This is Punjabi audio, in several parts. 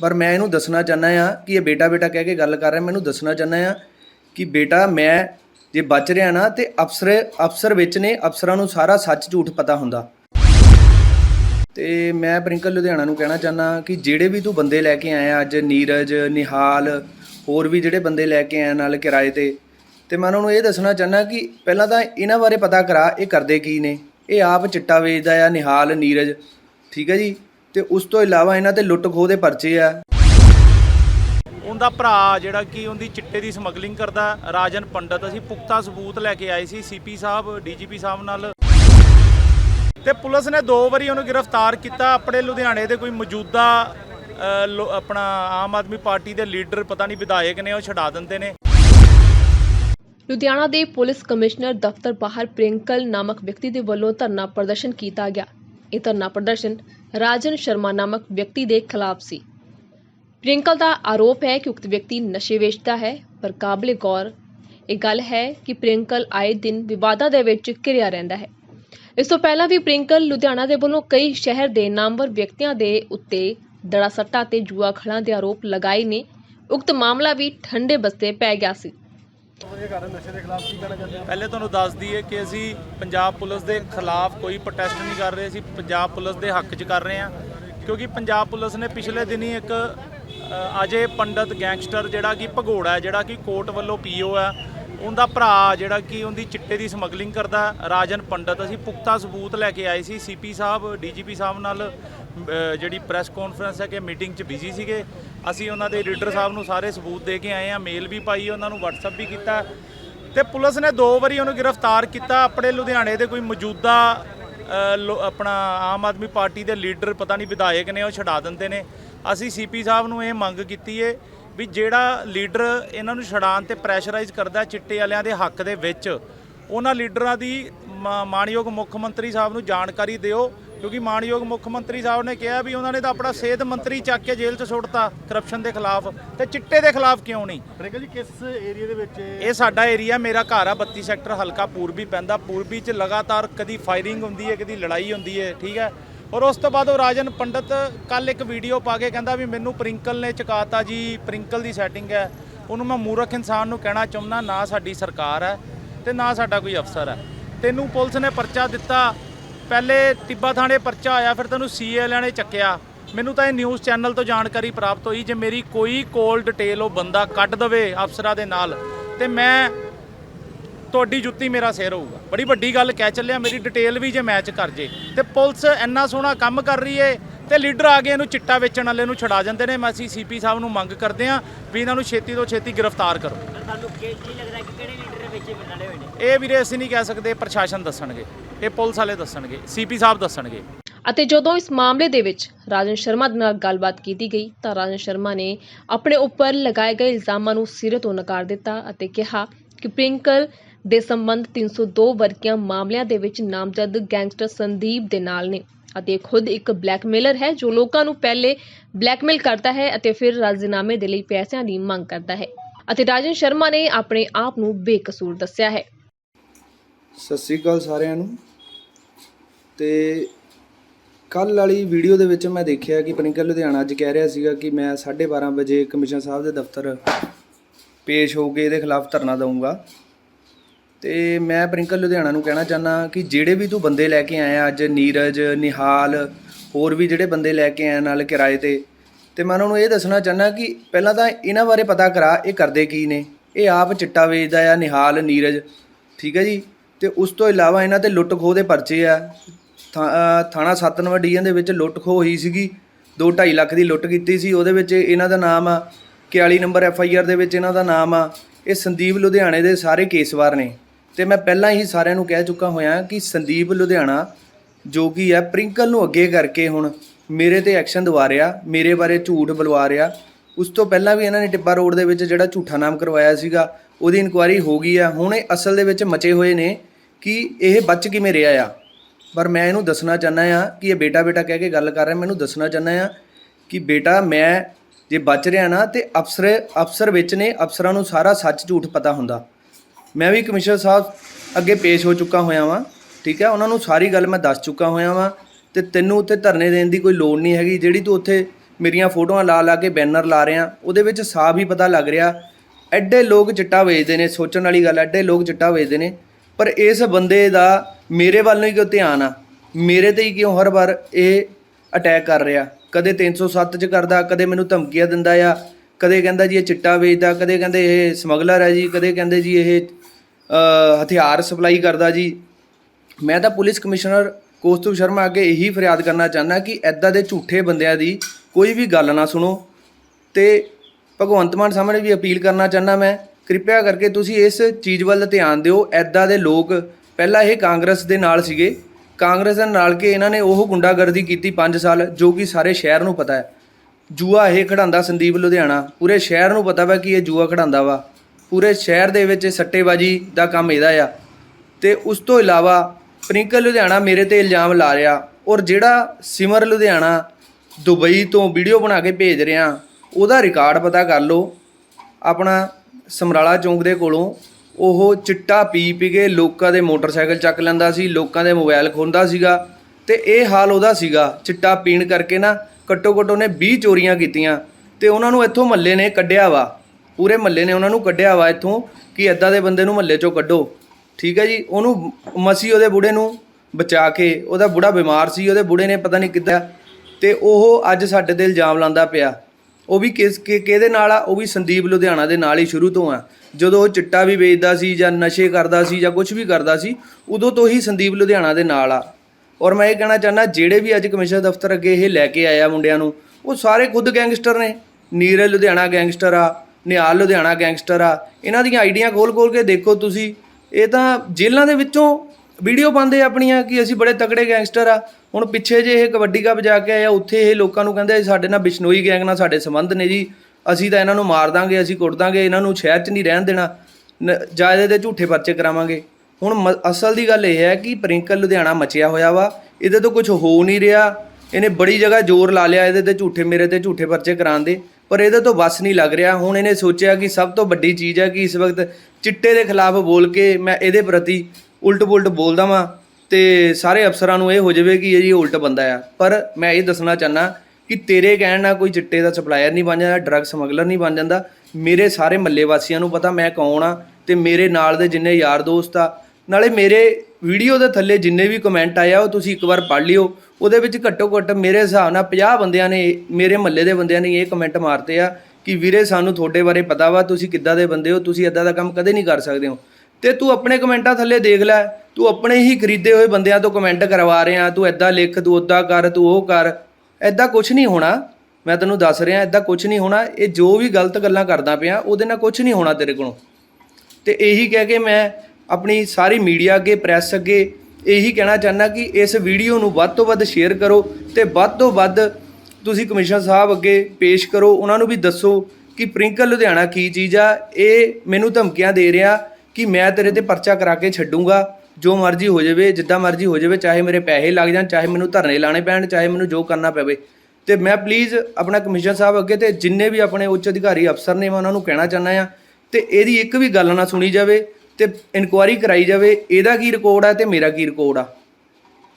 ਪਰ ਮੈਂ ਇਹਨੂੰ ਦੱਸਣਾ ਚਾਹੁੰਦਾ ਆ ਕਿ ਇਹ ਬੇਟਾ ਬੇਟਾ ਕਹਿ ਕੇ ਗੱਲ ਕਰ ਰਿਹਾ ਮੈਨੂੰ ਦੱਸਣਾ ਚਾਹੁੰਦਾ ਆ ਕਿ ਬੇਟਾ ਮੈਂ ਜੇ ਬਚ ਰਿਹਾ ਨਾ ਤੇ ਅਫਸਰ ਅਫਸਰ ਵਿੱਚ ਨੇ, ਅਫਸਰਾਂ ਨੂੰ ਸਾਰਾ ਸੱਚ ਝੂਠ ਪਤਾ ਹੁੰਦਾ। ਤੇ ਮੈਂ ਪ੍ਰਿੰਕਲ ਲੁਧਿਆਣਾ ਨੂੰ ਕਹਿਣਾ ਚਾਹੁੰਦਾ ਕਿ ਜਿਹੜੇ ਵੀ ਤੂੰ ਬੰਦੇ ਲੈ ਕੇ ਆਇਆ ਅੱਜ, ਨੀਰਜ, ਨਿਹਾਲ, ਹੋਰ ਵੀ ਜਿਹੜੇ ਬੰਦੇ ਲੈ ਕੇ ਆਇਆ ਨਾਲ ਕਿਰਾਏ ਤੇ ਤੇ ਮੈਂ ਉਹਨਾਂ ਨੂੰ ਇਹ ਦੱਸਣਾ ਚਾਹੁੰਦਾ ਕਿ ਪਹਿਲਾਂ ਤਾਂ ਇਹਨਾਂ ਬਾਰੇ ਪਤਾ ਕਰਾ, ਇਹ ਕਰਦੇ ਕੀ ਨੇ? ਇਹ ਆਪ ਚਿੱਟਾ ਵੇਚਦਾ ਆ, ਨਿਹਾਲ, ਨੀਰਜ, ਠੀਕ ਹੈ ਜੀ? ਤੇ ਉਸ ਤੋਂ ਇਲਾਵਾ ਇਹਨਾਂ ਤੇ ਲੁੱਟ ਖੋਹ ਦੇ ਪਰਚੇ ਆ। ਉਹਦਾ ਭਰਾ ਜਿਹੜਾ ਕਿ ਉਹਦੀ ਚਿੱਟੇ ਦੀ ਸਮਗਲਿੰਗ ਕਰਦਾ ਰਾਜਨ ਪੰਡਤ ਅਸੀਂ ਪੁਖਤਾ ਸਬੂਤ ਲੈ ਕੇ ਆਏ ਸੀ ਸੀਪੀ ਸਾਹਿਬ ਡੀਜੀਪੀ ਸਾਹਿਬ ਨਾਲ। ਤੇ ਪੁਲਿਸ ਨੇ ਦੋ ਵਾਰੀ ਉਹਨੂੰ ਗ੍ਰਿਫਤਾਰ ਕੀਤਾ। ਆਪਣੇ ਲੁਧਿਆਣੇ ਦੇ ਕੋਈ ਮੌਜੂਦਾ ਆਪਣਾ ਆਮ ਆਦਮੀ ਪਾਰਟੀ ਦੇ ਲੀਡਰ ਪਤਾ ਨਹੀਂ ਵਿਧਾਇਕ ਨੇ ਉਹ ਛਡਾ ਦਿੰਦੇ ਨੇ। ਲੁਧਿਆਣਾ ਦੇ ਪੁਲਿਸ ਕਮਿਸ਼ਨਰ ਦਫ਼ਤਰ ਬਾਹਰ ਪ੍ਰਿੰਕਲ ਨਾਮਕ ਵਿਅਕਤੀ ਦੇ ਵੱਲੋਂ ਧਰਨਾ ਪ੍ਰਦਰਸ਼ਨ ਕੀਤਾ ਗਿਆ। ਇਹ ਧਰਨਾ ਪ੍ਰਦਰਸ਼ਨ ਰਾਜਨ ਸ਼ਰਮਾ ਨਾਮਕ ਵਿਅਕਤੀ ਦੇ ਖਿਲਾਫ ਸੀ। ਪ੍ਰਿੰਕਲ ਦਾ ਆਰੋਪ ਹੈ ਕਿ ਉਕਤ ਵਿਅਕਤੀ ਨਸ਼ੇ ਵੇਚਦਾ ਹੈ, ਪਰ ਕਾਬਲੇ ਗੌਰ, ਇਹ ਗੱਲ ਹੈ ਕਿ ਪ੍ਰਿੰਕਲ ਆਏ ਦਿਨ ਵਿਵਾਦਾਂ ਦੇ ਵਿੱਚ ਘਿਰਿਆ ਰਹਿੰਦਾ ਹੈ। ਇਸ ਤੋਂ ਪਹਿਲਾਂ ਵੀ ਪ੍ਰਿੰਕਲ ਲੁਧਿਆਣਾ ਦੇ ਵੱਲੋਂ ਕਈ ਸ਼ਹਿਰ ਦੇ ਨਾਮਵਰ ਵਿਅਕਤੀਆਂ ਦੇ ਉੱਤੇ ਦੜਾ ਸੱਟਾ ਤੇ ਜੂਆ ਖੜਾਂ ਦੇ ਆਰੋਪ ਲਗਾਏ ਨੇ। ਉਕਤ ਮਾਮਲਾ ਵੀ ਠੰਡੇ ਬਸਤੇ ਪੈ ਗਿਆ ਸੀ। ਪਹਿਲੇ ਤੁਹਾਨੂੰ ਦੱਸ ਦਈਏ ਕਿ ਅਸੀਂ ਪੰਜਾਬ ਪੁਲਿਸ ਦੇ ਖਿਲਾਫ ਕੋਈ ਪ੍ਰੋਟੈਸਟ ਨਹੀਂ ਕਰ ਰਹੇ ਅਸੀਂ ਪੰਜਾਬ ਪੁਲਿਸ ਦੇ ਹੱਕ 'ਚ ਕਰ ਰਹੇ ਹਾਂ। ਕਿਉਂਕਿ ਪੰਜਾਬ ਪੁਲਿਸ ਨੇ ਪਿਛਲੇ ਦਿਨੀ ਇੱਕ ਅ, ਅਜੇ ਪੰਡਤ ਗੈਂਗਸਟਰ ਜਿਹੜਾ ਕਿ ਭਗੌੜਾ ਹੈ ਜਿਹੜਾ ਕਿ ਕੋਰਟ ਵੱਲੋਂ ਪੀਓ ਹੈ ਉਹਦਾ ਭਰਾ ਜਿਹੜਾ ਕਿ ਉਹਦੀ ਚਿੱਟੇ ਦੀ ਸਮਗਲਿੰਗ ਕਰਦਾ ਰਾਜਨ ਪੰਡਤ। ਅਸੀਂ ਪੁਖਤਾ ਸਬੂਤ ਲੈ ਕੇ ਆਏ ਸੀ ਸੀਪੀ ਸਾਹਿਬ ਡੀਜੀਪੀ ਸਾਹਿਬ ਨਾਲ ਜਿਹੜੀ ਪ੍ਰੈਸ ਕਾਨਫਰੰਸ ਹੈ ਕਿ ਮੀਟਿੰਗ 'ਚ ਬਿਜ਼ੀ ਸੀਗੇ, ਅਸੀਂ ਉਹਨਾਂ ਦੇ ਰੀਡਰ ਸਾਹਿਬ ਨੂੰ ਸਾਰੇ ਸਬੂਤ ਦੇ ਕੇ ਆਏ ਆ ਮੇਲ ਵੀ ਪਾਈ, ਉਹਨਾਂ ਨੂੰ WhatsApp ਵੀ ਕੀਤਾ ਤੇ ਪੁਲਿਸ ਨੇ ਦੋ ਵਾਰੀ ਉਹਨੂੰ ਗ੍ਰਿਫਤਾਰ ਕੀਤਾ। ਆਪਣੇ ਲੁਧਿਆਣੇ ਦੇ ਕੋਈ ਮੌਜੂਦਾ ਲੋ- ਆਪਣਾ ਆਮ ਆਦਮੀ ਪਾਰਟੀ ਦੇ ਲੀਡਰ, ਪਤਾ ਨਹੀਂ ਵਿਧਾਇਕ ਨੇ, ਉਹ ਛਡਾ ਦਿੰਦੇ ਨੇ। ਅਸੀਂ ਸੀਪੀ ਸਾਹਿਬ ਨੂੰ ਇਹ ਮੰਗ ਕੀਤੀ ਏ ਵੀ ਜਿਹੜਾ ਲੀਡਰ ਇਹਨਾਂ ਨੂੰ ਛਡਾਣ ਤੇ ਪ੍ਰੈਸ਼ਰਾਈਜ਼ ਕਰਦਾ ਚਿੱਟੇ ਵਾਲਿਆਂ ਦੇ ਹੱਕ ਦੇ ਵਿੱਚ, ਉਹਨਾਂ ਲੀਡਰਾਂ ਦੀ ਮਾ- ਮਾਣਯੋਗ ਮੁੱਖ ਮੰਤਰੀ ਸਾਹਿਬ ਨੂੰ ਜਾਣਕਾਰੀ ਦਿਓ ਕਿਉਂਕਿ ਮਾਣਯੋਗ ਮੁੱਖ ਮੰਤਰੀ ਸਾਹਿਬ ਨੇ ਕਿਹਾ ਵੀ ਉਹਨਾਂ ਨੇ ਤਾਂ ਆਪਣਾ ਸਿਹਤ ਮੰਤਰੀ ਚੱਕ ਕੇ ਜੇਲ੍ਹ 'ਚ ਸੁੱਟਤਾ ਕਰਪਸ਼ਨ ਦੇ ਖਿਲਾਫ ਤੇ ਚਿੱਟੇ ਦੇ ਖਿਲਾਫ ਕਿਉਂ ਨਹੀਂ? ਪ੍ਰਿੰਕਲ ਜੀ ਕਿਸ ਏਰੀਆ ਦੇ ਵਿੱਚ ਇਹ ਸਾਡਾ ਏਰੀਆ ਮੇਰਾ ਘਰ ਆ 32 ਸੈਕਟਰ ਹਲਕਾ ਪੂਰਬੀ ਪੈਂਦਾ ਪੂਰਬੀ 'ਚ ਲਗਾਤਾਰ ਕਦੀ ਫਾਇਰਿੰਗ ਹੁੰਦੀ ਹੈ ਕਦੀ ਲੜਾਈ ਹੁੰਦੀ ਹੈ ਠੀਕ ਹੈ? ਔਰ ਉਸ ਤੋਂ ਬਾਅਦ ਉਹ ਰਾਜਨ ਪੰਡਤ ਕੱਲ ਇੱਕ ਵੀਡੀਓ ਪਾ ਕੇ ਕਹਿੰਦਾ ਵੀ ਮੈਨੂੰ ਪ੍ਰਿੰਕਲ ਨੇ ਚਕਾਤਾ ਜੀ ਪ੍ਰਿੰਕਲ ਦੀ ਸੈਟਿੰਗ ਹੈ। ਉਹਨੂੰ ਮੈਂ ਮੂਰਖ ਇਨਸਾਨ ਨੂੰ ਕਹਿਣਾ ਚਾਹੁੰਦਾ ਨਾ ਸਾਡੀ ਸਰਕਾਰ ਹੈ ਤੇ ਨਾ ਸਾਡਾ ਕੋਈ ਅਫਸਰ ਹੈ। ਤੈਨੂੰ ਪੁਲਿਸ ਨੇ ਪਰਚਾ ਦਿੱਤਾ। ਪਹਿਲੇ ਟਿੱਬਾ ਥਾਣੇ ਪਰਚਾ ਆਇਆ, ਫਿਰ ਤੈਨੂੰ ਸੀਏ ਵਾਲਿਆਂ ਨੇ ਚੱਕਿਆ। ਮੈਨੂੰ ਤਾਂ ਇਹ ਨਿਊਜ਼ ਚੈਨਲ ਤੋਂ ਜਾਣਕਾਰੀ ਪ੍ਰਾਪਤ ਹੋਈ ਜੇ ਮੇਰੀ ਕੋਈ ਕੋਲ ਡਿਟੇਲ ਉਹ ਬੰਦਾ ਕੱਢ ਦਵੇ ਅਫਸਰਾਂ ਦੇ ਨਾਲ, ਤੇ ਮੈਂ ਤੁਹਾਡੀ ਜੁੱਤੀ ਮੇਰਾ ਸਿਰ ਹੋਊਗਾ। ਬੜੀ ਵੱਡੀ ਗੱਲ ਕਹਿ ਚੱਲਿਆ, ਮੇਰੀ ਡਿਟੇਲ ਵੀ ਜੇ ਮੈਚ ਕਰ ਜੇ। ਤੇ ਪੁਲਿਸ ਇੰਨਾ ਸੋਹਣਾ ਕੰਮ ਕਰ ਰਹੀ ਏ, ਤੇ ਲੀਡਰ ਆ ਗਏ ਇਹਨੂੰ ਚਿੱਟਾ ਵੇਚਣ ਵਾਲੇ ਨੂੰ ਛਡਾ ਜਾਂਦੇ ਨੇ। ਮੈਂ ਅਸੀਂ ਸੀਪੀ ਸਾਹਿਬ ਨੂੰ ਮੰਗ ਕਰਦੇ ਹਾਂ ਵੀ ਇਹਨਾਂ ਨੂੰ ਛੇਤੀ ਤੋਂ ਛੇਤੀ ਗ੍ਰਿਫਤਾਰ ਕਰੋ। ਸਾਨੂੰ ਕੀ ਲੱਗਦਾ ਕਿ ਕਿਹੜੇ ਵਿੱਚ ਇਹ ਬਣਾਲੇ ਹੋਏ ਨੇ। ਇਹ ਵੀਰੇ ਅਸੀਂ ਨਹੀਂ ਕਹਿ ਸਕਦੇ ਪ੍ਰਸ਼ਾਸਨ ਦੱਸਣਗੇ। ਇਹ ਪੁਲਿਸ ਵਾਲੇ ਦੱਸਣਗੇ ਸੀਪੀ ਸਾਹਿਬ ਦੱਸਣਗੇ। ਅਤੇ ਜਦੋਂ ਇਸ ਮਾਮਲੇ ਦੇ ਵਿੱਚ ਰਾਜਨ ਸ਼ਰਮਾ ਦੇ ਨਾਲ ਗੱਲਬਾਤ ਕੀਤੀ ਗਈ ਤਾਂ ਰਾਜਨ ਸ਼ਰਮਾ ਨੇ ਆਪਣੇ ਉੱਪਰ ਲਗਾਏ ਗਏ ਇਲਜ਼ਾਮਾਂ ਨੂੰ ਸਿਰੇ ਤੋਂ ਨਕਾਰ ਦਿੱਤਾ ਅਤੇ ਕਿਹਾ ਕਿ ਪ੍ਰਿੰਕਲ ਦੇ ਸੰਬੰਧ 302 ਵਰਗੀਆਂ ਮਾਮਲਿਆਂ ਦੇ ਵਿੱਚ ਨਾਮਜ਼ਦ ਗੈਂਗਸਟਰ ਸੰਦੀਪ ਦੇ ਨਾਲ ਨੇ। ਅਤੇ ਖੁਦ ਇੱਕ ਬਲੈਕਮੇਲਰ ਹੈ ਜੋ ਲੋਕਾਂ ਨੂੰ ਪਹਿਲੇ ਬਲੈਕਮੇਲ ਕਰਦਾ ਹੈ ਅਤੇ ਫਿਰ ਰਾਜ਼ੀਨਾਮੇ ਦੇ ਲਈ ਪੈਸਿਆਂ ਦੀ ਮੰਗ ਕਰਦਾ ਹੈ। ਅਤੇ ਰਾਜਨ ਸ਼ਰਮਾ ਨੇ ਆਪਣੇ ਆਪ ਨੂੰ ਬੇਕਸੂਰ ਦੱਸਿਆ ਹੈ। ਸਤਿ ਸ੍ਰੀ ਅਕਾਲ ਸਾਰਿਆਂ ਨੂੰ। ਤੇ ਕੱਲ ਵਾਲੀ ਵੀਡੀਓ ਦੇ ਵਿੱਚ ਮੈਂ ਦੇਖਿਆ ਕਿ ਪ੍ਰਿੰਕਲ ਲੁਧਿਆਣਾ ਅੱਜ ਕਹਿ ਰਿਹਾ ਸੀਗਾ ਕਿ ਮੈਂ 12:30 ਵਜੇ ਕਮਿਸ਼ਨਰ ਸਾਹਿਬ ਦੇ ਦਫ਼ਤਰ ਪੇਸ਼ ਹੋ ਕੇ ਇਹਦੇ ਖਿਲਾਫ ਧਰਨਾ ਦਊਂਗਾ। ਤੇ ਮੈਂ ਪ੍ਰਿੰਕਲ ਲੁਧਿਆਣਾ ਨੂੰ ਕਹਿਣਾ ਚਾਹੁੰਦਾ ਕਿ ਜਿਹੜੇ ਵੀ ਤੂੰ ਬੰਦੇ ਲੈ ਕੇ ਆਇਆ ਅੱਜ, ਨੀਰਜ, ਨਿਹਾਲ, ਹੋਰ ਵੀ ਜਿਹੜੇ ਬੰਦੇ ਲੈ ਕੇ ਆਇਆ ਨਾਲ ਕਿਰਾਏ ਤੇ ਤੇ ਮੈਂ ਉਹਨਾਂ ਨੂੰ ਇਹ ਦੱਸਣਾ ਚਾਹੁੰਦਾ ਕਿ ਪਹਿਲਾਂ ਤਾਂ ਇਹਨਾਂ ਬਾਰੇ ਪਤਾ ਕਰਾ, ਇਹ ਕਰਦੇ ਕੀ ਨੇ? ਇਹ ਆਪ ਚਿੱਟਾ ਵੇਚਦਾ ਆ, ਨਿਹਾਲ, ਨੀਰਜ, ਠੀਕ ਹੈ ਜੀ? ਤੇ ਉਸ ਤੋਂ ਇਲਾਵਾ ਇਹਨਾਂ ਤੇ ਲੁੱਟ ਖੋਹ ਦੇ ਪਰਚੇ ਆ। ਥਾ- ਥਾਣਾ 7 ਨੰਬਰ ਡਿਵੀਜ਼ਨ ਦੇ ਵਿੱਚ ਲੁੱਟ ਖੋਹ ਹੋਈ ਸੀਗੀ। 2.5 ਲੱਖ ਦੀ ਲੁੱਟ ਕੀਤੀ ਸੀ। ਉਹਦੇ ਵਿੱਚ ਇਹਨਾਂ ਦਾ ਨਾਮ ਆ 41 ਨੰਬਰ ਐਫ ਆਈ ਆਰ ਦੇ ਵਿੱਚ ਇਹਨਾਂ ਦਾ ਨਾਮ ਆ। ਇਹ ਸੰਦੀਪ ਲੁਧਿਆਣੇ ਦੇ ਸਾਰੇ ਕੇਸਵਾਰ ਨੇ। ਤੇ ਮੈਂ ਪਹਿਲਾਂ ਹੀ ਸਾਰਿਆਂ ਨੂੰ ਕਹਿ ਚੁੱਕਾ ਹੋਇਆ ਕਿ ਸੰਦੀਪ ਲੁਧਿਆਣਾ ਜੋ ਕਿ ਹੈ, ਪ੍ਰਿੰਕਲ ਨੂੰ ਅੱਗੇ ਕਰਕੇ ਹੁਣ ਮੇਰੇ ਤੇ ਐਕਸ਼ਨ ਦਵਾ ਰਿਹਾ, ਮੇਰੇ ਬਾਰੇ ਝੂਠ ਬੁਲਵਾ ਰਿਹਾ। ਉਸ ਤੋਂ ਪਹਿਲਾਂ ਵੀ ਇਹਨਾਂ ਨੇ ਟਿੱਬਾ ਰੋਡ ਦੇ ਵਿੱਚ ਜਿਹੜਾ ਝੂਠਾ ਨਾਮ ਕਰਵਾਇਆ ਸੀਗਾ, ਉਹਦੀ ਇਨਕੁਆਇਰੀ ਹੋ ਗਈ ਆ। ਹੁਣ ਇਹ ਅਸਲ ਦੇ ਵਿੱਚ ਮਚੇ ਹੋਏ ਨੇ ਕਿ ਇਹ ਬਚ ਕਿਵੇਂ ਰਿਹਾ ਆ। ਪਰ ਮੈਂ ਇਹਨੂੰ ਦੱਸਣਾ ਚਾਹੁੰਦਾ ਆ ਕਿ ਇਹ ਬੇਟਾ ਬੇਟਾ ਕਹਿ ਕੇ ਗੱਲ ਕਰ ਰਿਹਾ ਮੈਨੂੰ ਦੱਸਣਾ ਚਾਹੁੰਦਾ ਆ ਕਿ ਬੇਟਾ, ਮੈਂ ਜੇ ਬਚ ਰਿਹਾ ਨਾ, ਤੇ ਅਫਸਰ ਅਫਸਰ ਵਿੱਚ ਨੇ, ਅਫਸਰਾਂ ਨੂੰ ਸਾਰਾ ਸੱਚ ਝੂਠ ਪਤਾ ਹੁੰਦਾ। ਮੈਂ ਵੀ ਕਮਿਸ਼ਨਰ ਸਾਹਿਬ ਅੱਗੇ ਪੇਸ਼ ਹੋ ਚੁੱਕਾ ਹੋਇਆ ਵਾਂ, ਠੀਕ ਹੈ ਉਹਨਾਂ ਨੂੰ ਸਾਰੀ ਗੱਲ ਮੈਂ ਦੱਸ ਚੁੱਕਾ ਹੋਇਆ ਵਾਂ। ਤੇ ਤੈਨੂੰ ਉੱਥੇ ਧਰਨੇ ਦੇਣ ਦੀ ਕੋਈ ਲੋੜ ਨਹੀਂ ਹੈਗੀ। ਜਿਹੜੀ ਤੂੰ ਉੱਥੇ ਮੇਰੀਆਂ ਫੋਟੋਆਂ ਲਾ ਲਾ ਕੇ ਬੈਨਰ ਲਾ ਰਿਹਾ, ਉਹਦੇ ਵਿੱਚ ਸਾਫ਼ ਹੀ ਪਤਾ ਲੱਗ ਰਿਹਾ, ਐਡੇ ਲੋਕ ਚਿੱਟਾ ਵੇਚਦੇ ਨੇ, ਸੋਚਣ ਵਾਲੀ ਗੱਲ ਐਡੇ ਲੋਕ ਚਿੱਟਾ ਵੇਚਦੇ ਨੇ। ਪਰ ਇਸ ਬੰਦੇ ਦਾ ਮੇਰੇ ਵੱਲ ਨੂੰ ਹੀ ਕਿਉਂ ਧਿਆਨ ਆ? ਮੇਰੇ ਤੇ ਹੀ ਕਿਉਂ ਹਰ ਵਾਰ ਇਹ ਅਟੈਕ ਕਰ ਰਿਹਾ? ਕਦੇ 307 ਚ ਕਰਦਾ, ਕਦੇ ਮੈਨੂੰ ਧਮਕੀਆਂ ਦਿੰਦਾ ਆ, ਕਦੇ ਕਹਿੰਦਾ ਜੀ ਇਹ ਚਿੱਟਾ ਵੇਚਦਾ, ਕਦੇ ਕਹਿੰਦੇ ਇਹ ਸਮਗਲਰ ਹੈ ਜੀ, ਕਦੇ ਕਹਿੰਦੇ ਜੀ ਇਹ ਹਥਿਆਰ ਸਪਲਾਈ ਕਰਦਾ ਜੀ। ਮੈਂ ਤਾਂ ਪੁਲਿਸ ਕਮਿਸ਼ਨਰ ਕੌਸਤੁਭ ਸ਼ਰਮਾ ਅੱਗੇ ਇਹੀ ਫਰਿਆਦ ਕਰਨਾ ਚਾਹੁੰਦਾ ਕਿ ਐਦਾਂ ਦੇ ਝੂਠੇ ਬੰਦਿਆਂ ਦੀ ਕੋਈ ਵੀ ਗੱਲ ਨਾ ਸੁਣੋ। ਤੇ ਭਗਵੰਤ ਮਾਨ ਸਾਹਮਣੇ ਵੀ ਅਪੀਲ ਕਰਨਾ ਚਾਹੁੰਦਾ ਮੈਂ, ਕਿਰਪਾ ਕਰਕੇ ਤੁਸੀਂ ਇਸ ਚੀਜ਼ ਵੱਲ ਧਿਆਨ ਦਿਓ। ਐਦਾਂ ਦੇ ਲੋਕ ਪਹਿਲਾਂ ਇਹ ਕਾਂਗਰਸ ਦੇ ਨਾਲ ਸੀਗੇ। ਕਾਂਗਰਸ ਦੇ ਨਾਲ ਕੇ ਇਹਨਾਂ ਨੇ ਉਹ ਗੁੰਡਾਗਰਦੀ ਕੀਤੀ 5 ਸਾਲ, ਜੋ ਕਿ ਸਾਰੇ ਸ਼ਹਿਰ ਨੂੰ ਪਤਾ ਹੈ। ਜੂਆ ਇਹ ਖੜਾਉਂਦਾ ਸੰਦੀਪ ਲੁਧਿਆਣਾ। ਪੂਰੇ ਸ਼ਹਿਰ ਨੂੰ ਪਤਾ ਵਾ ਕਿ ਇਹ ਜੂਆ ਖੜਾਉਂਦਾ ਵਾ। ਪੂਰੇ ਸ਼ਹਿਰ ਦੇ ਵਿੱਚ ਸੱਟੇਬਾਜੀ ਦਾ ਕੰਮ ਇਹਦਾ ਆ। ਤੇ ਉਸ ਤੋਂ ਇਲਾਵਾ ਪ੍ਰਿੰਕਲ ਲੁਧਿਆਣਾ ਮੇਰੇ ਤੇ ਇਲਜ਼ਾਮ ਲਾ ਰਿਹਾ ਔਰ ਜਿਹੜਾ ਸਿਮਰ ਲੁਧਿਆਣਾ ਦੁਬਈ ਤੋਂ ਵੀਡੀਓ ਬਣਾ ਕੇ ਭੇਜ ਰਿਹਾ, ਉਹਦਾ ਰਿਕਾਰਡ ਪਤਾ ਕਰ ਲਓ। ਆਪਣਾ ਸਮਰਾਲਾ ਚੌਂਕ ਦੇ ਕੋਲੋਂ ਉਹ ਚਿੱਟਾ ਪੀ ਪੀ ਕੇ ਲੋਕਾਂ ਦੇ ਮੋਟਰਸਾਈਕਲ ਚੱਕ ਲੈਂਦਾ ਸੀ, ਲੋਕਾਂ ਦੇ ਮੋਬਾਈਲ ਖੋਂਦਾ ਸੀਗਾ ਤੇ ਇਹ ਹਾਲ ਉਹਦਾ ਸੀਗਾ। ਚਿੱਟਾ ਪੀਣ ਕਰਕੇ ਨਾ ਘੱਟੋ ਘੱਟ ਉਹਨੇ 20 ਚੋਰੀਆਂ ਕੀਤੀਆਂ ਤੇ ਉਹਨਾਂ ਨੂੰ ਇੱਥੋਂ ਮੱਲੇ ਨੇ ਕੱਢਿਆ ਵਾ। ਪੂਰੇ ਮੱਲੇ ਨੇ ਉਹਨਾਂ ਨੂੰ ਕੱਢਿਆ ਵਾ ਇੱਥੋਂ ਕਿ ਐਦਾਂ ਦੇ ਬੰਦੇ ਨੂੰ ਮੱਲੇ ਚੋਂ ਕੱਢੋ। ਠੀਕ ਹੈ ਜੀ, ਉਹਨੂੰ ਮਸੀ ਉਹਦੇ ਬੁੜੇ ਨੂੰ ਬਚਾ ਕੇ, ਉਹਦਾ ਬੁੜਾ ਬਿਮਾਰ ਸੀ, ਉਹਦੇ ਬੁੜੇ ਨੇ ਪਤਾ ਨਹੀਂ ਕਿੱਦਾਂ, ਤੇ ਉਹ ਅੱਜ ਸਾਡੇ ਤੇ ਇਲਜ਼ਾਮ ਲਾਉਂਦਾ ਪਿਆ। ਉਹ ਵੀ ਕਿਸ ਕਿਹਦੇ ਨਾਲ ਆ? ਉਹ ਵੀ ਸੰਦੀਪ ਲੁਧਿਆਣਾ ਦੇ ਨਾਲ ਹੀ ਸ਼ੁਰੂ ਤੋਂ ਆ। ਜਦੋਂ ਉਹ ਚਿੱਟਾ ਵੀ ਵੇਚਦਾ ਸੀ ਜਾਂ ਨਸ਼ੇ ਕਰਦਾ ਸੀ ਜਾਂ ਕੁਝ ਵੀ ਕਰਦਾ ਸੀ, ਉਦੋਂ ਤੋਂ ਹੀ ਸੰਦੀਪ ਲੁਧਿਆਣਾ ਦੇ ਨਾਲ ਆ। ਔਰ ਮੈਂ ਇਹ ਕਹਿਣਾ ਚਾਹੁੰਦਾ, ਜਿਹੜੇ ਵੀ ਅੱਜ ਕਮਿਸ਼ਨਰ ਦਫ਼ਤਰ ਅੱਗੇ ਇਹ ਲੈ ਕੇ ਆਇਆ ਮੁੰਡਿਆਂ ਨੂੰ, ਉਹ ਸਾਰੇ ਖੁਦ ਗੈਂਗਸਟਰ ਨੇ। ਨੀਰਜ ਲੁਧਿਆਣਾ ਗੈਂਗਸਟਰ ਆ, ਨਿਹਾਲ ਲੁਧਿਆਣਾ ਗੈਂਗਸਟਰ ਆ। ਇਹਨਾਂ ਦੀਆਂ ਆਈਡੀਆਂ ਖੋਲ-ਖੋਲ ਕੇ ਦੇਖੋ ਤੁਸੀਂ। ਇਹ ਤਾਂ ਜੇਲ੍ਹਾਂ ਦੇ ਵਿੱਚੋਂ ਵੀਡੀਓ ਪਾਉਂਦੇ ਆਪਣੀਆਂ ਕਿ ਅਸੀਂ ਬੜੇ ਤਕੜੇ ਗੈਂਗਸਟਰ ਆ। ਹੁਣ ਪਿੱਛੇ ਜੇ ਇਹ ਕਬੱਡੀ ਕੱਪ ਜਾ ਕੇ ਆਇਆ, ਉੱਥੇ ਇਹ ਲੋਕਾਂ ਨੂੰ ਕਹਿੰਦੇ ਸਾਡੇ ਨਾਲ ਬਿਸ਼ਨੋਈ ਗੈਂਗ ਨਾਲ ਸਾਡੇ ਸੰਬੰਧ ਨੇ ਜੀ। ਅਸੀਂ ਤਾਂ ਇਹਨਾਂ ਨੂੰ ਮਾਰ ਦਾਂਗੇ, ਅਸੀਂ ਕੁੱਟ ਦਾਂਗੇ, ਇਹਨਾਂ ਨੂੰ ਸ਼ਹਿਰ 'ਚ ਨਹੀਂ ਰਹਿਣ ਦੇਣਾ। ਨ- ਜਾਇਦੇ ਦੇ ਝੂਠੇ ਪਰਚੇ ਕਰਾਵਾਂਗੇ। ਹੁਣ ਮ- ਅਸਲ ਦੀ ਗੱਲ ਇਹ ਹੈ ਕਿ ਪ੍ਰਿੰਕਲ ਲੁਧਿਆਣਾ ਮਚਿਆ ਹੋਇਆ ਵਾ। ਇਹਦੇ ਤੋਂ ਕੁਝ ਹੋ ਨਹੀਂ ਰਿਹਾ। ਇਹਨੇ ਬੜੀ ਜਗ੍ਹਾ ਜ਼ੋਰ ਲਾ ਲਿਆ, ਇਹਦੇ ਤੇ ਝੂਠੇ ਮੇਰੇ ਤੇ ਝੂਠੇ ਪਰਚੇ ਕਰਾਉਣ ਦੇ। ਪਰ ਇਹਦੇ ਤੋਂ ਬਸ ਨਹੀਂ ਲੱਗ ਰਿਹਾ। ਹੁਣ ਇਹਨੇ ਸੋਚਿਆ ਕਿ ਸਭ ਤੋਂ ਵੱਡੀ ਚੀਜ਼ ਹੈ ਕਿ ਇਸ ਵਕਤ ਚਿੱਟੇ ਦੇ ਖਿਲਾਫ ਬੋਲ ਕੇ ਮੈਂ ਇਹਦੇ ਪ੍ਰਤੀ ਉਲਟ-ਪੁਲਟ ਬੋਲਦਾ ਵਾਂ ਤੇ ਸਾਰੇ ਅਫਸਰਾਂ ਨੂੰ ਇਹ ਹੋ ਜਾਵੇ ਕਿ ਇਹ ਜੀ ਉਲਟ ਬੰਦਾ ਆ। ਪਰ ਮੈਂ ਇਹ ਦੱਸਣਾ ਚਾਹਨਾ ਕਿ ਤੇਰੇ ਕਹਿਣ ਨਾਲ ਕੋਈ ਚਿੱਟੇ ਦਾ ਸਪਲਾਇਰ ਨਹੀਂ ਬਣ ਜਾਂਦਾ, ਡਰੱਗ ਸਮਗਲਰ ਨਹੀਂ ਬਣ ਜਾਂਦਾ। ਮੇਰੇ ਸਾਰੇ ਮੱਲੇ ਵਾਸੀਆਂ ਨੂੰ ਪਤਾ ਮੈਂ ਕੌਣ ਆ ਤੇ ਮੇਰੇ ਨਾਲ ਦੇ ਜਿੰਨੇ ਯਾਰ ਦੋਸਤ ਆ, ਨਾਲੇ ਮੇਰੇ ਵੀਡੀਓ ਦੇ ਥੱਲੇ ਜਿੰਨੇ ਵੀ ਕਮੈਂਟ ਆਇਆ ਉਹ ਤੁਸੀਂ ਇੱਕ ਵਾਰ ਪੜ੍ਹ ਲਿਓ। ਉਹਦੇ ਵਿੱਚ ਘੱਟੋ ਘੱਟ ਮੇਰੇ ਹਿਸਾਬ ਨਾਲ 50 ਬੰਦਿਆਂ ਨੇ, ਮੇਰੇ ਮਹੱਲੇ ਦੇ ਬੰਦਿਆਂ ਨੇ ਇਹ ਕਮੈਂਟ ਮਾਰਤੇ ਆ ਕਿ ਵੀਰੇ ਸਾਨੂੰ ਤੁਹਾਡੇ ਬਾਰੇ ਪਤਾ ਵਾ, ਤੁਸੀਂ ਕਿੱਦਾਂ ਦੇ ਬੰਦੇ ਹੋ, ਤੁਸੀਂ ਇਦਾਂ ਦਾ ਕੰਮ ਕਦੇ ਨਹੀਂ ਕਰ ਸਕਦੇ ਹੋ। ਤੇ ਤੂੰ ਆਪਣੇ ਕਮੈਂਟਾਂ ਥੱਲੇ ਦੇਖ ਲੈ, ਤੂੰ ਆਪਣੇ ਹੀ ਖਰੀਦੇ ਹੋਏ ਬੰਦਿਆਂ ਤੋਂ ਕਮੈਂਟ ਕਰਵਾ ਰਿਹਾ, ਤੂੰ ਐਦਾਂ ਲਿਖ, ਤੂੰ ਉੱਦਾਂ ਕਰ, ਤੂੰ ਉਹ ਕਰ ਐਦਾਂ ਕੁਝ ਨਹੀਂ ਹੋਣਾ। ਮੈਂ ਤੈਨੂੰ ਦੱਸ ਰਿਹਾ ਐਦਾਂ ਕੁਝ ਨਹੀਂ ਹੋਣਾ, ਇਹ ਜੋ ਵੀ ਗਲਤ ਗੱਲਾਂ ਕਰਦਾ ਪਿਆ, ਉਹਦੇ ਨਾਲ ਕੁਝ ਨਹੀਂ ਹੋਣਾ ਤੇਰੇ ਕੋਲੋਂ। ਤੇ ਇਹੀ ਕਹਿ ਕੇ ਮੈਂ ਆਪਣੀ ਸਾਰੀ ਮੀਡੀਆ ਅੱਗੇ ਪ੍ਰੈਸ ਅੱਗੇ ਇਹੀ ਕਹਿਣਾ ਚਾਹੁੰਦਾ ਕਿ ਇਸ ਵੀਡੀਓ ਨੂੰ ਵੱਧ ਤੋਂ ਵੱਧ ਸ਼ੇਅਰ ਕਰੋ ਤੇ ਵੱਧ ਤੋਂ ਵੱਧ ਤੁਸੀਂ ਕਮਿਸ਼ਨਰ ਸਾਹਿਬ ਅੱਗੇ ਪੇਸ਼ ਕਰੋ। ਉਹਨਾਂ ਨੂੰ ਵੀ ਦੱਸੋ ਕਿ ਪ੍ਰਿੰਕਲ ਲੁਧਿਆਣਾ ਕੀ ਚੀਜ਼ ਆ। ਇਹ ਮੈਨੂੰ ਧਮਕੀਆਂ ਦੇ ਰਿਹਾ ਕਿ ਮੈਂ ਤੇਰੇ ਤੇ ਪਰਚਾ ਕਰਾ ਕੇ ਛੱਡੂੰਗਾ। ਜੋ ਮਰਜ਼ੀ ਹੋ ਜਾਵੇ, ਜਿੱਦਾਂ ਮਰਜ਼ੀ ਹੋ ਜਾਵੇ, ਚਾਹੇ ਮੇਰੇ ਪੈਸੇ ਲੱਗ ਜਾਣ, ਚਾਹੇ ਮੈਨੂੰ ਧਰਨੇ ਲਾਣੇ ਪੈਣ, ਚਾਹੇ ਮੈਨੂੰ ਜੋ ਕਰਨਾ ਪਵੇ। ਤੇ ਮੈਂ ਪਲੀਜ਼ ਆਪਣਾ ਕਮਿਸ਼ਨਰ ਸਾਹਿਬ ਅੱਗੇ ਤੇ ਜਿੰਨੇ ਵੀ ਆਪਣੇ ਉੱਚ ਅਧਿਕਾਰੀ ਅਫਸਰ ਨੇ, ਮੈਂ ਉਹਨਾਂ ਨੂੰ ਕਹਿਣਾ ਚਾਹੁੰਦਾ ਆ ਤੇ ਇਹਦੀ ਇੱਕ ਵੀ ਗੱਲ ਨਾ ਸੁਣੀ ਜਾਵੇ। ਤੇ ਇਨਕੁਆਇਰੀ ਕਰਾਈ ਜਾਵੇ, ਇਹਦਾ ਕੀ ਰਿਕਾਰਡ ਆ ਤੇ ਮੇਰਾ ਕੀ ਰਿਕਾਰਡ ਆ?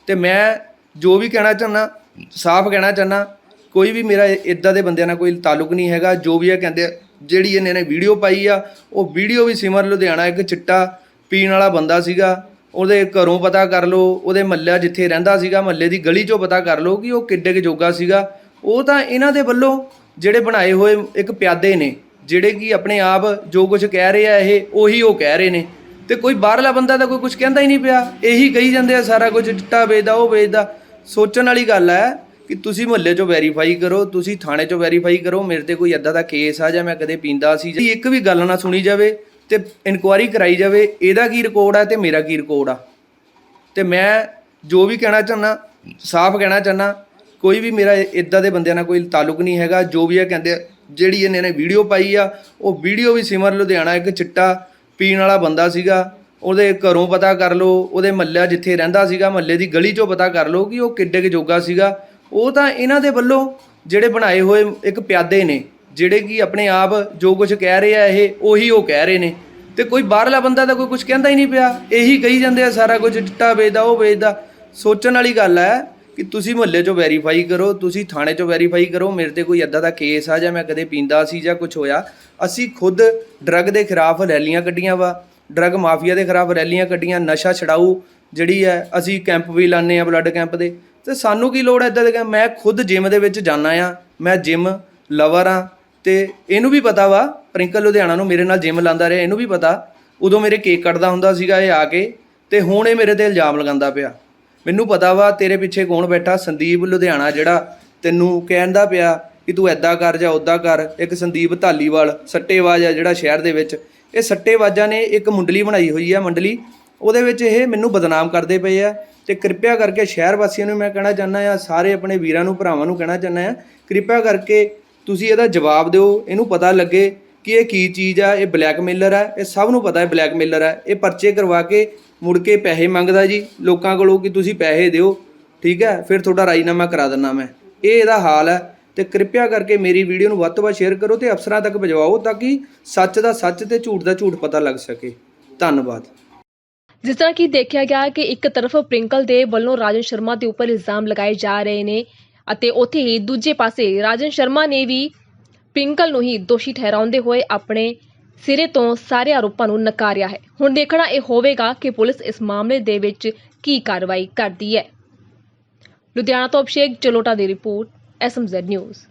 ਤੇ ਮੈਂ ਜੋ ਵੀ ਕਹਿਣਾ ਚਾਹੁੰਦਾ ਸਾਫ਼ ਕਹਿਣਾ ਚਾਹੁੰਦਾ ਕੋਈ ਵੀ ਮੇਰਾ ਇਦਾਂ ਦੇ ਬੰਦਿਆਂ ਨਾਲ ਕੋਈ ਤਾਲੁਕ ਨਹੀਂ ਹੈਗਾ, ਜੋ ਵੀ ਇਹ ਕਹਿੰਦੇ ਜਿਹੜੀ ਇਹਨੇ ਨੇ ਵੀਡੀਓ ਪਾਈ ਆ, ਉਹ ਵੀਡੀਓ ਵੀ ਸਿਮਰ ਲੁਧਿਆਣਾ ਇੱਕ ਚਿੱਟਾ ਪੀਣ ਵਾਲਾ ਬੰਦਾ ਸੀਗਾ, ਉਹਦੇ ਘਰੋਂ ਪਤਾ ਕਰ ਲਓ, ਉਹਦੇ ਮੱਲਾ ਜਿੱਥੇ ਰਹਿੰਦਾ ਸੀਗਾ, ਮੱਲੇ ਦੀ ਗਲੀ 'ਚੋਂ ਪਤਾ ਕਰ ਲਓ ਕਿ ਉਹ ਕਿੱਡੇ ਕੁ ਜੋਗਾ ਸੀਗਾ, ਉਹ ਤਾਂ ਇਹਨਾਂ ਦੇ ਵੱਲੋਂ ਜਿਹੜੇ ਬਣਾਏ ਹੋਏ ਇੱਕ ਪਿਆਦੇ ਨੇ ਜਿਹੜੇ ਕਿ ਆਪਣੇ ਆਪ ਜੋ ਕੁਝ ਕਹਿ ਰਹੇ ਆ ਇਹ, ਉਹੀ ਉਹ ਕਹਿ ਰਹੇ ਨੇ। ਤੇ ਕੋਈ ਬਾਹਰਲਾ ਬੰਦਾ ਤਾਂ ਕੋਈ ਕੁਝ ਕਹਿੰਦਾ ਹੀ ਨਹੀਂ ਪਿਆ। ਇਹੀ ਕਹੀ ਜਾਂਦੇ ਆ ਸਾਰਾ ਕੁਝ ਚਿੱਟਾ ਵੇਚਦਾ, ਉਹ ਵੇਚਦਾ। ਸੋਚਣ ਵਾਲੀ ਗੱਲ ਹੈ ਕਿ ਤੁਸੀਂ ਮੁਹੱਲੇ 'ਚੋਂ ਵੈਰੀਫਾਈ ਕਰੋ, ਤੁਸੀਂ ਥਾਣੇ 'ਚੋਂ ਵੈਰੀਫਾਈ ਕਰੋ, ਮੇਰੇ ਤੇ ਕੋਈ ਐਦਾਂ ਦਾ ਕੇਸ ਆ ਜਾਂ ਮੈਂ ਕਦੇ ਪੀਂਦਾ ਸੀ। ਜੇ ਇੱਕ ਵੀ ਗੱਲ ਨਾ ਸੁਣੀ ਜਾਵੇ ਤੇ ਇਨਕੁਆਇਰੀ ਕਰਾਈ ਜਾਵੇ, ਇਹਦਾ ਕੀ ਰਿਕਾਰਡ ਆ ਤੇ ਮੇਰਾ ਕੀ ਰਿਕਾਰਡ ਆ? ਤੇ ਮੈਂ ਜੋ ਵੀ ਕਹਿਣਾ ਚਾਹੁੰਦਾ ਸਾਫ਼ ਕਹਿਣਾ ਚਾਹੁੰਦਾ ਕੋਈ ਵੀ ਮੇਰਾ ਇਦਾਂ ਦੇ ਬੰਦਿਆਂ ਨਾਲ ਕੋਈ ਤਾਲੁਕ ਨਹੀਂ ਹੈਗਾ, ਜੋ ਵੀ ਇਹ ਕਹਿੰਦੇ ਜਿਹੜੀ ਇਹਨੇ ਨੇ ਵੀਡੀਓ ਪਾਈ ਆ, ਉਹ ਵੀਡੀਓ ਵੀ ਸਿਮਰ ਲੁਧਿਆਣਾ ਇੱਕ ਚਿੱਟਾ ਪੀਣ ਵਾਲਾ ਬੰਦਾ ਸੀਗਾ। ਉਹਦੇ ਘਰੋਂ ਪਤਾ ਕਰ ਲਓ, ਉਹਦੇ ਮੱਲਾ ਜਿੱਥੇ ਰਹਿੰਦਾ ਸੀਗਾ, ਮੱਲੇ ਦੀ ਗਲੀ 'ਚੋਂ ਪਤਾ ਕਰ ਲਓ ਕਿ ਉਹ ਕਿੱਡੇ ਕੁ ਜੋਗਾ ਸੀਗਾ। ਉਹ ਤਾਂ ਇਹਨਾਂ ਦੇ ਵੱਲੋਂ ਜਿਹੜੇ ਬਣਾਏ ਹੋਏ ਇੱਕ ਪਿਆਦੇ ਨੇ, ਜਿਹੜੇ ਕਿ ਆਪਣੇ ਆਪ ਜੋ ਕੁਝ ਕਹਿ ਰਹੇ ਆ ਇਹ, ਉਹੀ ਉਹ ਕਹਿ ਰਹੇ ਨੇ। ਤੇ ਕੋਈ ਬਾਹਰਲਾ ਬੰਦਾ ਤਾਂ ਕੋਈ ਕੁਝ ਕਹਿੰਦਾ ਹੀ ਨਹੀਂ ਪਿਆ। ਇਹੀ ਕਹੀ ਜਾਂਦੇ ਆ, ਸਾਰਾ ਕੁਝ ਚਿੱਟਾ ਵੇਚਦਾ, ਉਹ ਵੇਚਦਾ। ਸੋਚਣ ਵਾਲੀ ਗੱਲ ਹੈ ਕਿ ਤੁਸੀਂ ਮੁਹੱਲੇ 'ਚੋਂ ਵੈਰੀਫਾਈ ਕਰੋ, ਤੁਸੀਂ ਥਾਣੇ 'ਚੋਂ ਵੈਰੀਫਾਈ ਕਰੋ, ਮੇਰੇ ਤੇ ਕੋਈ ਐਦਾਂ ਦਾ ਕੇਸ ਆ ਜਾਂ ਮੈਂ ਕਦੇ ਪੀਂਦਾ ਸੀ ਜਾਂ ਕੁਝ ਹੋਇਆ, ਅਸੀਂ ਖੁਦ ਡਰੱਗ ਦੇ ਖਿਲਾਫ ਰੈਲੀਆਂ ਕੱਢੀਆਂ ਵਾ ਡਰੱਗ ਮਾਫੀਆ ਦੇ ਖਿਲਾਫ ਰੈਲੀਆਂ ਕੱਢੀਆਂ, ਨਸ਼ਾ ਛਡਾਊ ਜਿਹੜੀ ਹੈ, ਅਸੀਂ ਕੈਂਪ ਵੀ ਲਾਉਂਦੇ ਆ ਬਲੱਡ ਕੈਂਪ ਦੇ, ਤੇ ਸਾਨੂੰ ਕੀ ਲੋੜ ਐ ਇਦਾਂ ਦੇ ਕੰਮ? ਮੈਂ ਖੁਦ ਜਿਮ ਦੇ ਵਿੱਚ ਜਾਣਾ ਆ ਮੈਂ ਜਿਮ ਲਵਰ ਆ ਤੇ ਇਹਨੂੰ ਵੀ ਪਤਾ ਵਾ, ਪ੍ਰਿੰਕਲ ਲੁਧਿਆਣਾ ਨੂੰ ਮੇਰੇ ਨਾਲ ਜਿਮ ਲਾਉਂਦਾ ਰਿਹਾ, ਇਹਨੂੰ ਵੀ ਪਤਾ, ਉਦੋਂ ਮੇਰੇ ਕੇਕ ਕੱਟਦਾ ਹੁੰਦਾ ਸੀਗਾ ਇਹ ਆ ਕੇ, ਤੇ ਹੁਣ ਇਹ ਮੇਰੇ ਤੇ ਇਲਜ਼ਾਮ ਲਗਾਉਂਦਾ ਪਿਆ ਮੈਨੂੰ ਪਤਾ ਵਾ ਤੇਰੇ ਪਿੱਛੇ ਕੌਣ ਬੈਠਾ, ਸੰਦੀਪ ਲੁਧਿਆਣਾ ਜਿਹੜਾ, ਤੈਨੂੰ ਕਹਿੰਦਾ ਪਿਆ ਕਿ ਤੂੰ ਐਦਾਂ ਕਰ ਜਾਂ ਉਦਾਂ ਕਰ, ਇੱਕ ਸੰਦੀਪ ਧਾਲੀਵਾਲ, ਸੱਟੇਬਾਜ਼ ਆ ਜਿਹੜਾ ਸ਼ਹਿਰ ਦੇ ਵਿੱਚ। ਇਹ ਸੱਟੇਬਾਜ਼ਾਂ ਨੇ ਇੱਕ ਮੁੰਡਲੀ ਬਣਾਈ ਹੋਈ ਆ ਮੰਡਲੀ, ਉਹਦੇ ਵਿੱਚ ਇਹ ਮੈਨੂੰ ਬਦਨਾਮ ਕਰਦੇ ਪਏ ਆ। ਤੇ ਕਿਰਪਾ ਕਰਕੇ ਸ਼ਹਿਰ ਵਾਸੀਆਂ ਨੂੰ ਮੈਂ ਕਹਿਣਾ ਚਾਹੁੰਦਾ ਆ, ਸਾਰੇ ਆਪਣੇ ਵੀਰਾਂ ਨੂੰ, ਭਰਾਵਾਂ ਨੂੰ ਕਹਿਣਾ ਚਾਹੁੰਦਾ ਆ, ਕਿਰਪਾ ਕਰਕੇ ਤੁਸੀਂ ਇਹਦਾ ਜਵਾਬ ਦਿਓ। ਇਹਨੂੰ ਪਤਾ ਲੱਗੇ ਕਿ ਇਹ ਕੀ ਚੀਜ਼ ਆ, ਇਹ ਬਲੈਕਮੇਲਰ ਆ, ਇਹ ਸਭ ਨੂੰ ਪਤਾ ਹੈ ਬਲੈਕਮੇਲਰ ਆ। ਇਹ ਪਰਚੇ ਕਰਵਾ ਕੇ ਮੁੜ ਕੇ ਪੈਸੇ ਮੰਗਦਾ ਜੀ, ਲੋਕਾਂ ਕੋਲੋਂ ਕਿ ਤੁਸੀਂ ਪੈਸੇ ਦਿਓ, ਠੀਕ ਹੈ, ਫਿਰ ਤੁਹਾਡਾ ਰਾਜੀਨਾਮਾ ਕਰਾ ਦਿੰਨਾ ਮੈਂ। ਇਹ ਇਹਦਾ ਹਾਲ ਹੈ ਤੇ ਕਿਰਪਾ ਕਰਕੇ ਮੇਰੀ ਵੀਡੀਓ ਨੂੰ ਵੱਧ ਤੋਂ ਵੱਧ ਸ਼ੇਅਰ ਕਰੋ ਤੇ ਅਫਸਰਾਂ ਤੱਕ ਪਹੁੰਚਾਓ ਤਾਂ ਕਿ ਸੱਚ ਦਾ ਸੱਚ ਤੇ ਝੂਠ ਦਾ ਝੂਠ ਪਤਾ ਲੱਗ ਸਕੇ। ਧੰਨਵਾਦ। ਜਿਸ ਤਰ੍ਹਾਂ ਕਿ ਦੇਖਿਆ ਗਿਆ ਕਿ ਇੱਕ ਤਰਫ ਪ੍ਰਿੰਕਲ ਦੇ ਵੱਲੋਂ ਰਾਜਨ ਸ਼ਰਮਾ ਦੇ ਉੱਪਰ ਇਲਜ਼ਾਮ ਲਗਾਏ ਜਾ ਰਹੇ ਨੇ ਅਤੇ ਉੱਥੇ ਹੀ ਦੂਜੇ ਪਾਸੇ ਰਾਜਨ ਸ਼ਰਮਾ ਨੇ ਵੀ ਪ੍ਰਿੰਕਲ ਨੂੰ ਹੀ ਦੋਸ਼ੀ ਠਹਿਰਾਉਂਦੇ ਹੋਏ ਆਪਣੇ ਸਿਰੇ ਤੋਂ ਸਾਰੇ ਆਰੋਪਾਂ ਨੂੰ ਨਕਾਰਿਆ ਹੈ। ਹੁਣ ਦੇਖਣਾ ਇਹ ਹੋਵੇਗਾ ਕਿ ਪੁਲਿਸ ਇਸ ਮਾਮਲੇ ਦੇ ਵਿੱਚ ਕੀ ਕਾਰਵਾਈ ਕਰਦੀ ਹੈ। ਲੁਧਿਆਣਾ ਤੋਂ ਅਭਿਸ਼ੇਕ, ਚਲੋਟਾ ਦੀ ਰਿਪੋਰਟ, ਐਸਐਮਜ਼ੈਡ ਨਿਊਜ਼।